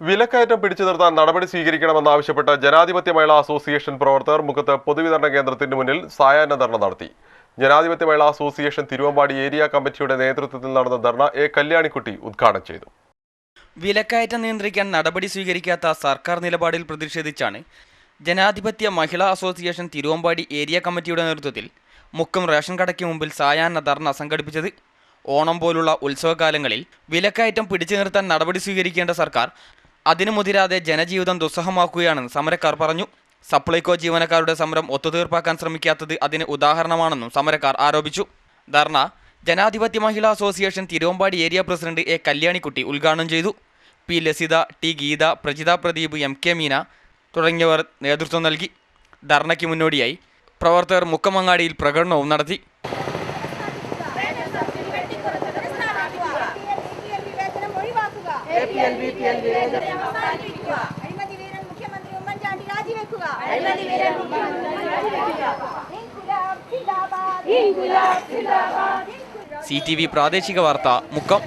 വിലക്കയറ്റം പിടിച്ചു നിർത്താൻ നടപടി സ്വീകരിക്കണമെന്നാവശ്യപ്പെട്ട് ജനാധിപത്യ മഹിളാ അസോസിയേഷൻ പ്രവർത്തകർ മുഖത്ത് പൊതുവിതരണ കേന്ദ്രത്തിന് മുന്നിൽ സായാഹ്ന ധർണ നടത്തി. ജനാധിപത്യ മഹിളാ അസോസിയേഷൻ തിരുവമ്പാടി ഏരിയ കമ്മിറ്റിയുടെ നേതൃത്വത്തിൽ നടന്ന ധർണ എ കല്യാണിക്കുട്ടി ഉദ്ഘാടനം ചെയ്തു. വിലക്കയറ്റം നിയന്ത്രിക്കാൻ നടപടി സ്വീകരിക്കാത്ത സർക്കാർ നിലപാടിൽ പ്രതിഷേധിച്ചാണ് ജനാധിപത്യ മഹിളാ അസോസിയേഷൻ തിരുവമ്പാടി ഏരിയ കമ്മിറ്റിയുടെ നേതൃത്വത്തിൽ മുക്കം റേഷൻ കടയ്ക്ക് മുമ്പിൽ സായാഹ്ന ധർണ സംഘടിപ്പിച്ചത്. ഓണം പോലുള്ള ഉത്സവകാലങ്ങളിൽ വിലക്കയറ്റം പിടിച്ചു നിർത്താൻ നടപടി സ്വീകരിക്കേണ്ട സർക്കാർ അതിനു മുതിരാതെ ജനജീവിതം ദുസ്സഹമാക്കുകയാണെന്ന് സമരക്കാർ പറഞ്ഞു സപ്ലൈകോ ജീവനക്കാരുടെ സമരം ഒത്തുതീർപ്പാക്കാൻ ശ്രമിക്കാത്തത് അതിന് ഉദാഹരണമാണെന്നും സമരക്കാർ ആരോപിച്ചു. ധർണ Janadhipathya Mahila association Thiruvambadi area president A Kalyanikutty ഉദ്ഘാടനം ചെയ്തു. P Lasitha T Geetha Prajitha Pradeep M K Meena തുടങ്ങിയവർ നേതൃത്വം നൽകി. ധർണയ്ക്ക് മുന്നോടിയായി പ്രവർത്തകർ മുക്കമങ്ങാടിയിൽ പ്രകടനവും നടത്തി. മുഖ്യമന്ത്രി ഉമ്മൻചാണ്ടി രാജിവെക്കുക. സി ടി വി പ്രാദേശിക വാർത്ത മുക്കം.